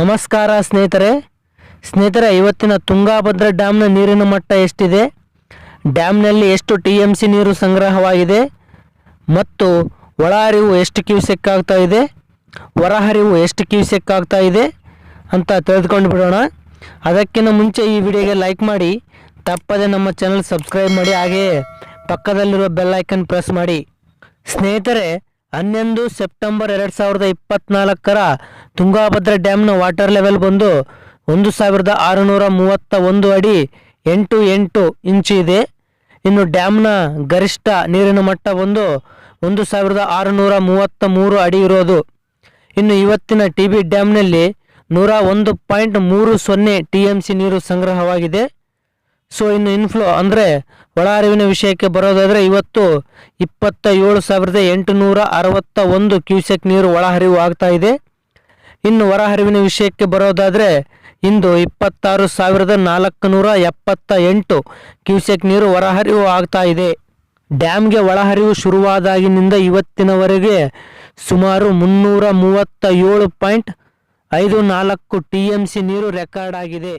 ನಮಸ್ಕಾರ ಸ್ನೇಹಿತರೆ. ಸ್ನೇಹಿತರೆ, ಇವತ್ತಿನ ತುಂಗಾಭದ್ರಾ ಡ್ಯಾಮ್ನ ನೀರಿನ ಮಟ್ಟ ಎಷ್ಟಿದೆ? ಡ್ಯಾಮ್ನಲ್ಲಿ ಎಷ್ಟು ಟಿ ಎಂ ಸಿ ನೀರು ಸಂಗ್ರಹವಾಗಿದೆ? ಮತ್ತು ಒಳಹರಿವು ಎಷ್ಟು ಕ್ಯೂಸೆಕ್ ಆಗ್ತಾ ಇದೆ? ಹೊರಹರಿವು ಎಷ್ಟು ಕ್ಯೂಸೆಕ್ ಆಗ್ತಾ ಇದೆ? ಅಂತ ತಿಳಿದುಕೊಂಡು ಬಿಡೋಣ. ಅದಕ್ಕಿಂತ ಮುಂಚೆ ಈ ವಿಡಿಯೋಗೆ ಲೈಕ್ ಮಾಡಿ, ತಪ್ಪದೆ ನಮ್ಮ ಚಾನಲ್ ಸಬ್ಸ್ಕ್ರೈಬ್ ಮಾಡಿ, ಹಾಗೆಯೇ ಪಕ್ಕದಲ್ಲಿರುವ ಬೆಲ್ ಐಕನ್ ಪ್ರೆಸ್ ಮಾಡಿ. ಸ್ನೇಹಿತರೆ ಹನ್ನೊಂದು ಸೆಪ್ಟೆಂಬರ್ ಎರಡು ಸಾವಿರದ ಇಪ್ಪತ್ನಾಲ್ಕರ ತುಂಗಾಭದ್ರಾ ಡ್ಯಾಮ್ನ ವಾಟರ್ ಲೆವೆಲ್ ಬಂದು ಒಂದು ಸಾವಿರದ ಆರುನೂರ ಮೂವತ್ತ ಒಂದು ಅಡಿ ಎಂಟು ಎಂಟು ಇಂಚು ಇದೆ. ಇನ್ನು ಡ್ಯಾಮ್ನ ಗರಿಷ್ಠ ನೀರಿನ ಮಟ್ಟ ಬಂದು ಒಂದು ಸಾವಿರದ ಆರುನೂರ ಮೂವತ್ತ ಮೂರು ಅಡಿ ಇರೋದು. ಇನ್ನು ಇವತ್ತಿನ ಟಿ ಬಿ ಡ್ಯಾಮ್ನಲ್ಲಿ ನೂರ ಒಂದು ಪಾಯಿಂಟ್ ಮೂರು ಸೊನ್ನೆ ಟಿ ಎಂ ಸಿ ನೀರು ಸಂಗ್ರಹವಾಗಿದೆ. ಸೊ ಇನ್ನು ಇನ್ಫ್ಲೋ ಅಂದರೆ ಒಳ ಹರಿವಿನ ವಿಷಯಕ್ಕೆ ಬರೋದಾದರೆ ಇವತ್ತು ಇಪ್ಪತ್ತ ಏಳು ಸಾವಿರದ ಎಂಟುನೂರ ಅರವತ್ತ ಒಂದು ಕ್ಯೂಸೆಕ್ ನೀರು ಒಳಹರಿವು ಆಗ್ತಾ ಇದೆ. ಇನ್ನು ಹೊರಹರಿವಿನ ವಿಷಯಕ್ಕೆ ಬರೋದಾದರೆ ಇಂದು ಇಪ್ಪತ್ತಾರು ಸಾವಿರದ ನಾಲ್ಕು ನೂರ ಎಪ್ಪತ್ತ ಎಂಟು ಕ್ಯೂಸೆಕ್ ನೀರು ಹೊರಹರಿವು ಆಗ್ತಾ ಇದೆ. ಡ್ಯಾಮ್ಗೆ ಒಳಹರಿವು ಶುರುವಾದಾಗಿನಿಂದ ಇವತ್ತಿನವರೆಗೆ ಸುಮಾರು ಮುನ್ನೂರ ಮೂವತ್ತ ಏಳು ಪಾಯಿಂಟ್ ಐದು ನಾಲ್ಕು ಟಿ ಎಂ ಸಿ ನೀರು ರೆಕಾರ್ಡ್ ಆಗಿದೆ.